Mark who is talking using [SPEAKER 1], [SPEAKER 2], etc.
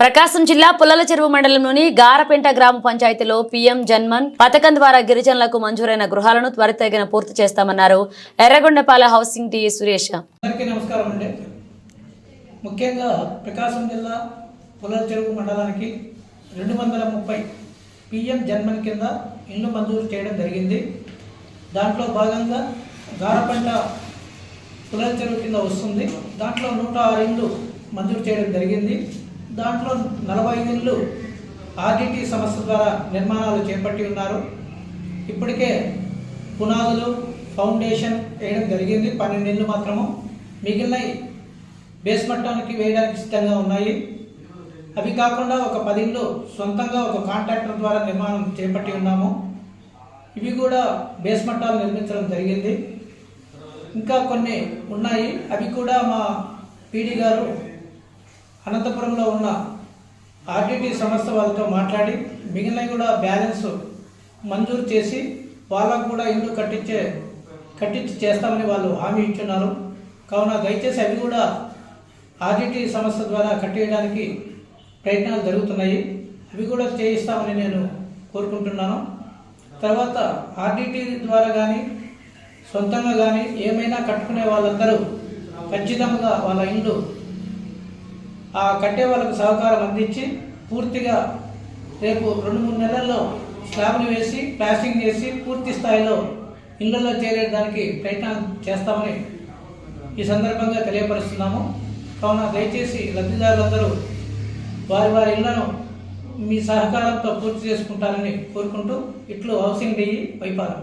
[SPEAKER 1] ప్రకాశం జిల్లా పుల్లల చెరువు మండలంలోని గారపెంట గ్రామ పంచాయతీలో పీఎం జన్మన్ పథకం ద్వారా గిరిజనులకు మంజూరైన గృహాలను త్వరితగిన పూర్తి చేస్తామన్నారు ఎర్రగొండపాల హౌసింగ్ డి సురేష్.
[SPEAKER 2] నమస్కారం అండి. ముఖ్యంగా ప్రకాశం జిల్లా పుల్లల చెరువు మండలానికి రెండు వందల ముప్పై పిఎం జన్మన్ కింద ఇల్లు మంజూరు చేయడం జరిగింది. దాంట్లో భాగంగా గారపెంట పుల్లల చెరువు కింద వస్తుంది. దాంట్లో నూట ఆరు ఇళ్ళు మంజూరు చేయడం జరిగింది. దాంట్లో నలభై ఇళ్ళు ఆర్డిటి సంస్థ ద్వారా నిర్మాణాలు చేపట్టి ఉన్నారు. ఇప్పటికే పునాదులు ఫౌండేషన్ వేయడం జరిగింది. పన్నెండు ఇళ్ళు మాత్రము మిగిలినవి బేస్ మట్టానికి వేయడానికి సిద్ధంగా ఉన్నాయి. అవి కాకుండా ఒక పది ఇళ్ళు సొంతంగా ఒక కాంట్రాక్టర్ ద్వారా నిర్మాణం చేపట్టి ఉన్నాము. ఇవి కూడా బేస్ మట్టాలు నిర్మించడం జరిగింది. ఇంకా కొన్ని ఉన్నాయి. అవి కూడా మా పీడీ గారు అనంతపురంలో ఉన్న ఆర్డిటి సంస్థ వాళ్ళతో మాట్లాడి మిగిలినవి కూడా బ్యాలెన్స్ మంజూరు చేసి వాళ్ళకు కూడా ఇల్లు కట్టించే కట్టించి చేస్తామని వాళ్ళు హామీ ఇచ్చున్నారు. కావున దయచేసి అవి కూడా ఆర్డిటి సంస్థ ద్వారా కట్టేయడానికి ప్రయత్నాలు జరుగుతున్నాయి. అవి కూడా చేయిస్తామని నేను కోరుకుంటున్నాను. తర్వాత ఆర్డిటి ద్వారా కానీ సొంతంగా కానీ ఏమైనా కట్టుకునే వాళ్ళందరూ ఖచ్చితంగా వాళ్ళ ఇల్లు ఆ కట్టే వాళ్ళకు సహకారం అందించి పూర్తిగా రేపు రెండు మూడు నెలల్లో స్లాబ్లు వేసి ప్లాస్టింగ్ చేసి పూర్తి స్థాయిలో ఇళ్ళలో చేరేదానికి ప్రయత్నం చేస్తామని ఈ సందర్భంగా తెలియపరుస్తున్నాము. కావున దయచేసి లబ్ధిదారులందరూ వారి వారి ఇళ్ళను మీ సహకారంతో పూర్తి చేసుకుంటారని కోరుకుంటూ ఇట్లు హౌసింగ్ డిఈ వైపారం.